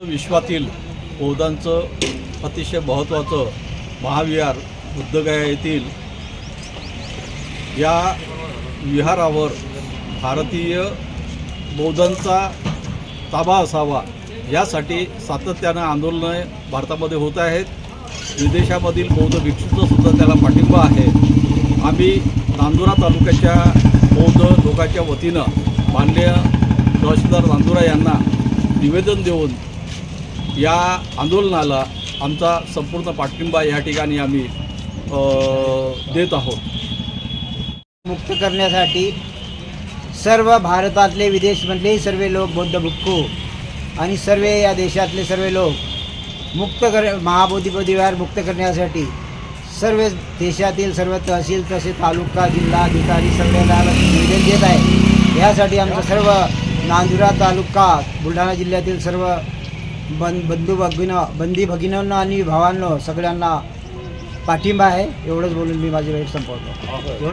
विश्वातील बौद्धांचं अतिशय महत्त्वाचं महाविहार बुद्धगया येथील या विहारावर भारतीय बौद्धांचा ताबा असावा यासाठी सातत्यानं आंदोलनं भारतामध्ये होत आहेत. विदेशामधील बौद्ध भिक्षूंचासुद्धा त्याला पाठिंबा आहे. आम्ही नांदुरा तालुक्याच्या बौद्ध लोकाच्या वतीनं माननीय तहसीलदार नांदुरा यांना निवेदन देऊन या आंदोलनाला आमचा संपूर्ण पाठिंबा या ठिकाणी आम्ही देत आहोत. मुक्त करण्यासाठी सर्व भारतातले विदेशमधले सर्व लोक बौद्ध भिक्खू आणि सर्व या देशातले सर्व लोक मुक्त कर महाबोधी विहार मुक्त करण्यासाठी सर्व देशातील सर्व तहसील तसे तालुका जिल्हा अधिकारी सर्वांना निवेदन देत आहे. यासाठी आमचं सर्व नांदुरा तालुका बुलढाणा जिल्ह्यातील सर्व बं बंधू भगिनं बंदी भगिनींना आणि भावांनो सगळ्यांना पाठिंबा आहे. एवढंच बोलून मी माझी वेळ संपवतो.